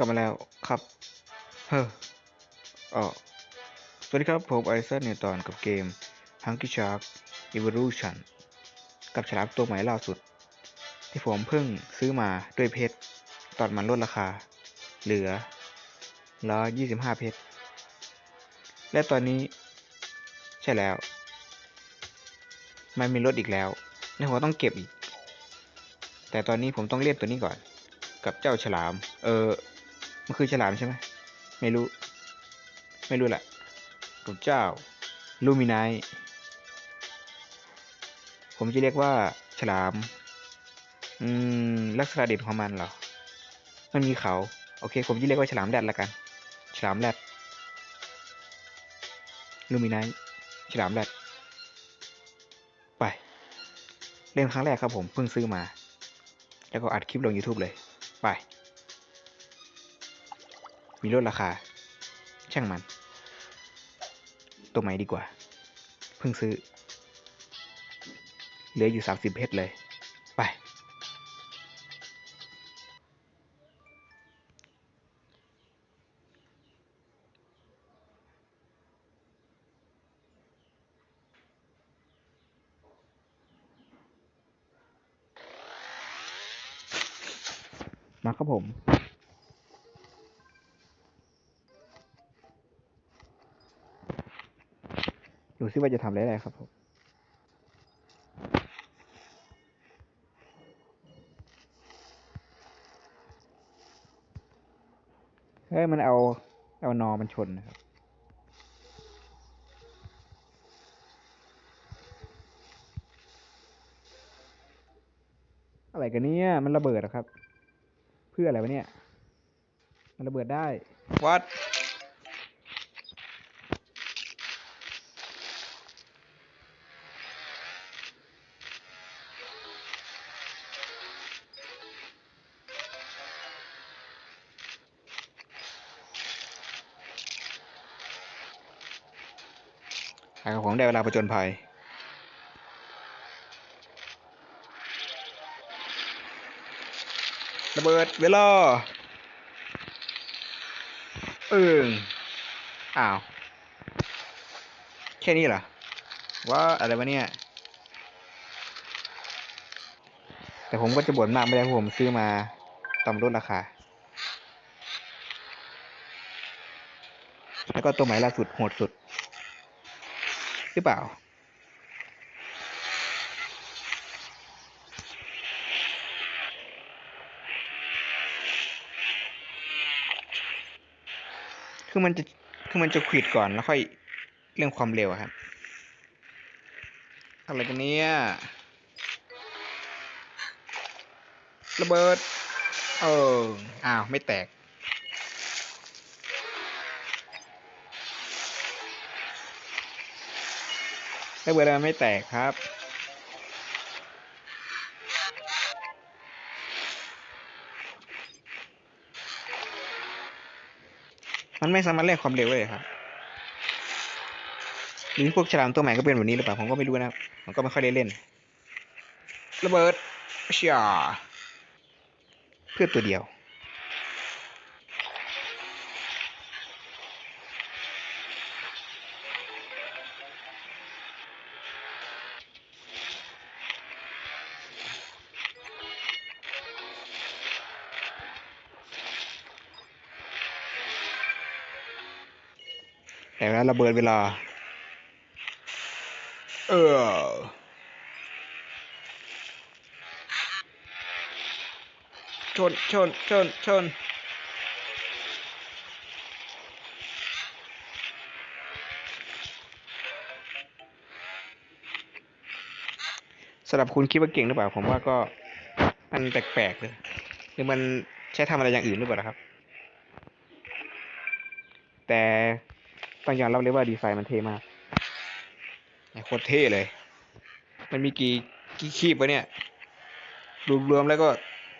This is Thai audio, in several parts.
ลับมาแล้วครับ เฮ้ออ๋อสวัสดีครับผมไอซ์นิวตอนกับเกม Hungry Shark Evolution กับฉลามตัวใหม่ล่าสุด ที่ผมเพิ่งซื้อมาด้วยเพชร ตอนมันลดราคา เหลือละ25เพชร และตอนนี้ ใช่แล้ว มันมีลดอีกแล้วและผมต้องเก็บอีก แต่ตอนนี้ผมต้องเล่นตัวนี้ก่อน กับเจ้าฉลาม เออ มันคือฉลามใช่ไหมไม่รู้ ไม่รู้แหละกับเจ้า ลูมินายผมจะเรียกว่าฉลาม อืม ลักษณะเด่นของมันเหรอ มันมีเขา โอเค ผมจะเรียกว่าฉลามแรดละกัน ฉลามแรดลูมินายฉลามแรดไป เล่นครั้งแรกครับผม เพิ่งซื้อมา แล้วก็อัดคลิปลง YouTube เลย ไป มีลดราคา ช่างมัน ตัวใหม่ดีกว่า เพิ่งซื้อ เหลืออยู่ 30เพชรเลย ไป มาครับผม ซิว่าจะทำอะไรได้ครับผมเฮ้ยมันเอาเอานอมันชนนะครับอะไรกันเนี่ยมันระเบิดเหรอครับ เพื่ออะไรวะเนี่ย มันระเบิดได้วัด อ่าผมได้เวลาประจนภัย ระเบิดเวลาเอิงอ้าว แค่นี้เหรอว่าอะไรวะเนี่ย แต่ผมก็จะบ่นมากไม่ได้เพราะผมซื้อมาตามลดราคา แล้วก็ตัวใหม่ล่าสุดโหดสุด หรือเปล่า คือมันจะคือมันจะขวิดก่อนแล้วค่อยเรื่องความเร็วครับ อะไรกันเนี่ยระเบิด เออ อ้าว ไม่แตก ระเบิดมันไม่แตกครับ มันไม่สามารถเล่นความเร็วเลยครับหรือพวกฉลามตัวใหม่ก็เป็นแบบนี้หรือเปล่าผมก็ไม่รู้นะครับผมก็ไม่ค่อยได้เล่น ระเบิดเชียเพื่อตัวเดียว แต่แล้วระเบิดเวลา เออชนชนชนชนสำหรับคุณคิดว่าเก่งหรือเปล่า ผมว่าก็มันแปลกๆเลยหรือมันใช้ทำอะไรอย่างอื่นหรือเปล่าครับ แต่ ต้องยอมรับเลยว่าดีไซน์มันเท่มากโคตรเท่เลย มันมีกี่กี่คีบวะเนี่ย รวมๆแล้วก็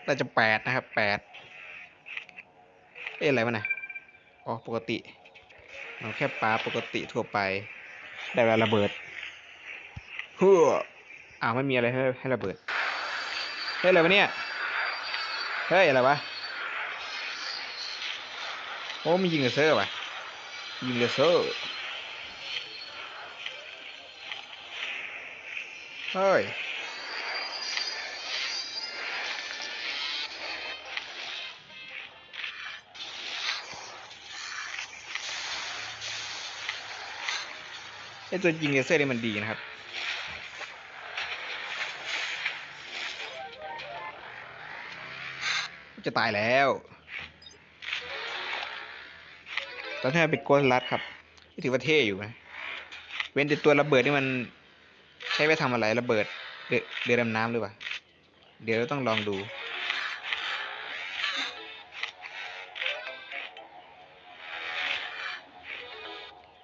น่าจะแปดนะครับแปดเอ๊ะอะไรวะเนี่ยอ๋อปกติเอาแค่ปลาปกติทั่วไป ได้เวลาระเบิดฮัวอ้าวไม่มีอะไรให้ให้ระเบิดเฮ้ยอะไรวะเนี่ยเฮ้ยอะไรวะโอ้มียิงเลเซอร์ป่ะ ยิงเลเซอร์เฮ้ยไอตัวยิงเลเซอร์นี่มันดีนะครับ จะตายแล้ว ตอนที่มันเป็นโกสลัดครับที่ถือว่าเท่อยู่นะเว้นแต่ตัวระเบิดนี่มันใช้ไปทำอะไรระเบิดเรือเรือดำน้ำหรือเปล่า เดี๋ยวเราต้องลองดู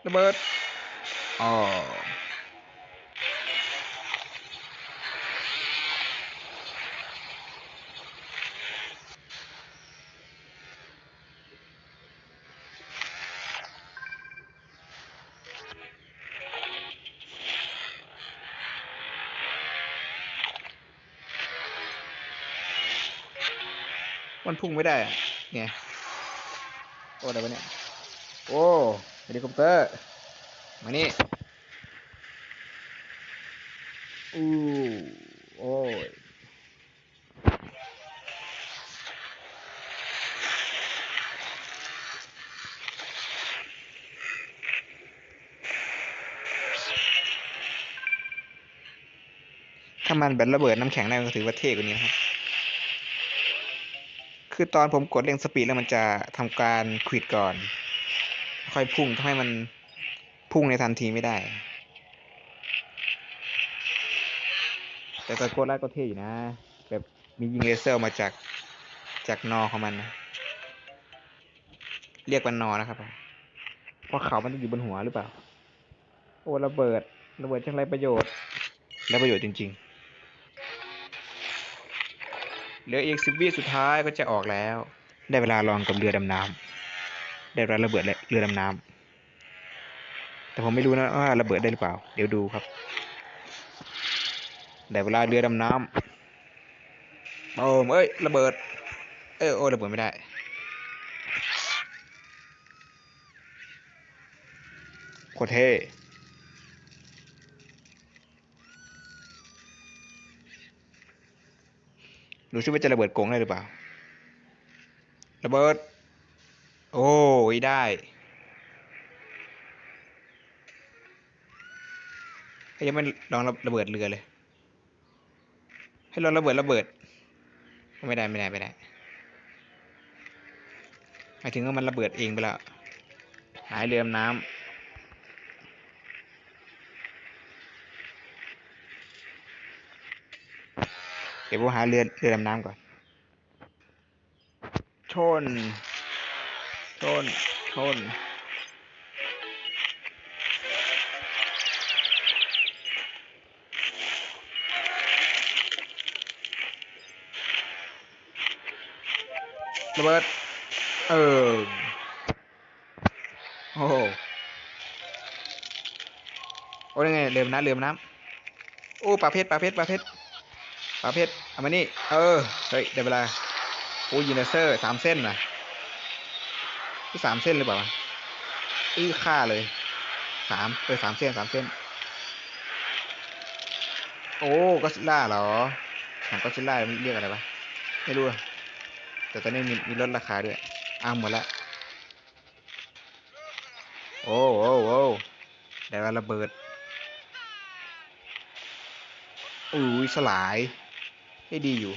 ระเบิดอ๋อ มันพุ่งไม่ได้อะเนี่ยโอ้อะไรวะเนี่ยโอ้เฮลิคอปเตอร์มานี่อู้โอ้ยถ้ามันแบบระเบิดน้ำแข็งได้ก็ถือว่าเท่กว่านี้ครับ คือตอนผมกดเร่งสปีดแล้วมันจะทำการควิดก่อน ค่อยพุ่งทำให้มันพุ่งในทันทีไม่ได้ แต่ตะโกนไล่ก็เท่อยู่นะ แบบมียิงเลเซอร์มาจากจากนอของมันนะเรียกมันนอนะครับเพราะเขามันจะอยู่บนหัวหรือเปล่า โอ้ระเบิดระเบิดจังไรประโยชน์ และประโยชน์จริง ๆ เหลืออีกสิบวิสุดท้ายก็จะออกแล้ว ได้เวลาลองกับเรือดำน้ำได้เวลาระเบิดเรือดำน้ำแต่ผมไม่รู้นะว่าระเบิดได้หรือเปล่า เดี๋ยวดูครับ ได้เวลาเรือดำน้ำโอ้เอ้ยระเบิด เอ้ยโอ้ระเบิดไม่ได้โคตรเท่ ดูซิว่าจะระเบิดกงได้หรือเปล่า ระเบิด โอ้ยได้ ให้ยังไม่ลองระเบิดเรือเลย ให้ลองระเบิดระเบิด ไม่ได้ไม่ได้ไม่ได้หมายถึงว่ามันระเบิดเองไปแล้ว หายเรือดำน้ำ เดี๋ยวผมหาเรือเรือดำน้ำก่อน ชน ชน ชน ระเบิด เออ โอ้โหโอ้ยไงเรือดำน้ำเรือดำน้ำโอ้ปลาเพชรปลาเพชรปลาเพชร ปลาเพชรเอามานี่ เออ เฮ้ยได้เวลาโอ้ยินเซอร์สามเส้นนะที่สามเส้นเลยเปล่าอื้อฆ่าเลยสามเออสามเส้นสามเส้น โอ้ก็ซิล่าเหรอหนังก็ซิล่ามันเรียกอะไรวะไม่รู้อะแต่ตอนนี้มีมีลดราคาด้วยอ้าวหมดละโอ้โอ้โอ้ได้เวลาระเบิดอุ้ยสลาย ให้ดีอยู่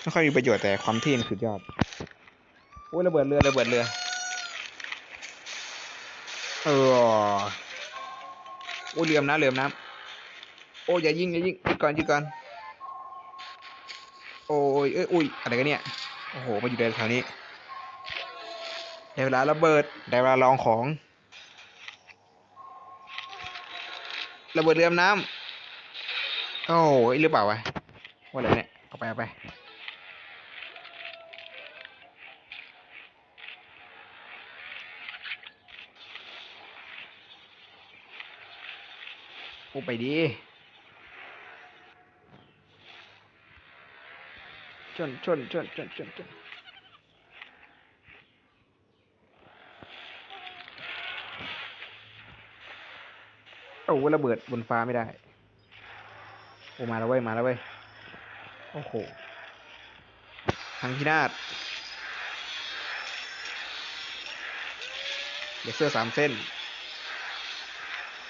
ไม่ค่อยมีประโยชน์แต่ความเที่มันสุดยอด โอ้ยระเบิดเรือระเบิดเรือ เออโอ้ยเรือมน้ำเรือมน้ำโอ้ยอย่ายิงอย่ายิงยิงก่อนยิงก่อน โอ้ยเอ้ยอุ้ยอะไรกันเนี่ย โอ้โหมาอยู่ในแถวนี้ได้เวลาระเบิดได้เวลาลองของ ระเบิดเรือดำน้ำโอ้ยหรือเปล่าวะว่าอะไรเนี่ยเอาไปเอาไปโอ้ไปดี ชนชนชนชนชนชน โอ้ระเบิดบนฟ้าไม่ได้ โอ้มาแล้วเว้ยมาแล้วเว้ย โอ้โหทางพินาศเลเซอร์สามเส้น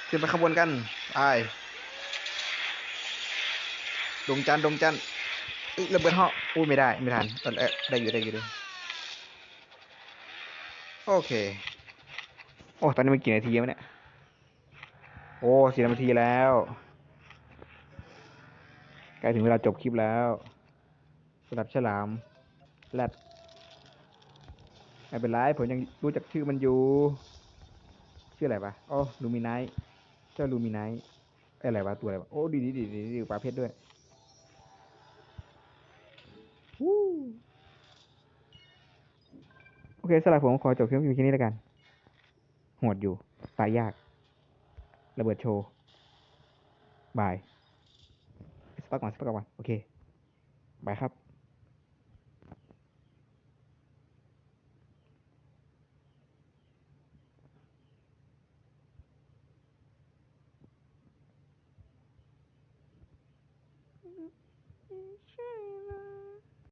ขึ้นไปข้างบนกันไปดงจันทร์ดงจันทร์อ้ยระเบิดเหาะอู้ไม่ได้ ไม่ทันเออเออได้อยู่ได้อยู่ด้วยโอเค โอ้ ตอนนี้มันกี่นาทีแล้วเนี่ย โอ้สี่นาทีแล้วใกล้ถึงเวลาจบคลิปแล้วสำหรับฉลามแรดไม่เป็นไรผมยังรู้จักชื่อมันอยู่ ชื่ออะไรปะอ๋อลูมิไนท์เจ้าลูมิไนท์เอ้ยอะไรวะตัวอะไรวะโอ้ดีดีดีดีดีปลาเพชรด้วยโอเคสำหรับผมขอจบคลิปอยู่แค่นี้แล้วกันโหดอยู่ตายยาก ระเบิดโชว์บายสต็อกก่อนสต็อกก่อนโอเคบายครับ